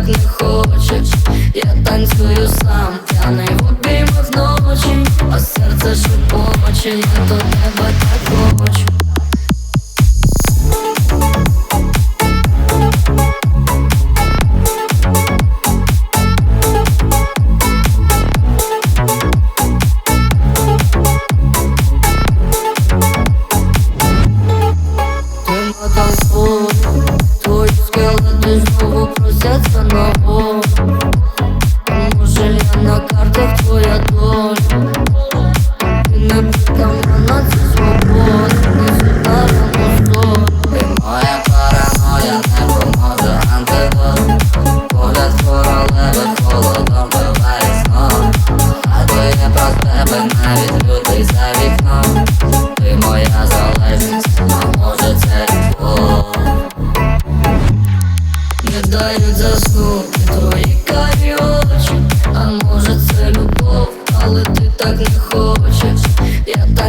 так не хочеш, я танцюю сам, п'яний в обіймах ночі, а серце шепоче, я до неба так хочу. Танцуй, твою скелету знову сердце, но боль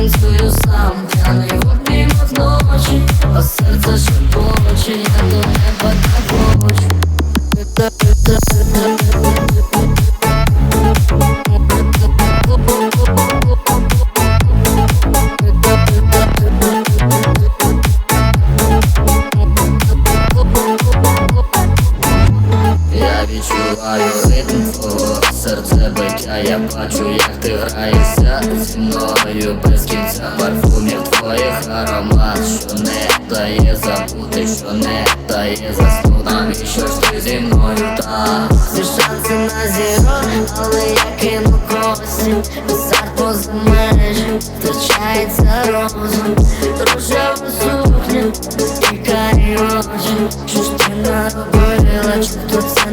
сам, п'яний в обіймах ночі, а серце шепоче, я до неба так хочу. Я відчуваю серце я бачу, як ти граєшся зі мною без кінця. Парфумів твоїх аромат, що не дає забути, що не дає заснути. Навіщо ж ти зі мною так? Всі шанси на зіро, але я кину кості. Писать поза межі, втрачається розум. Рожева сукня і карі очі. Що ж ти наробила, чи то це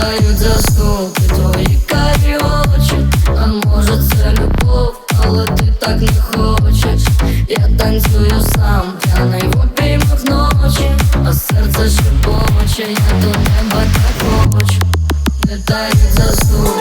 дають заскоки Твої карі очі, а може це любов, але ти так не хочеш, я танцюю сам, п'яний в обіймах ночі, а серце ще я до неба так хочу, не дають заскоки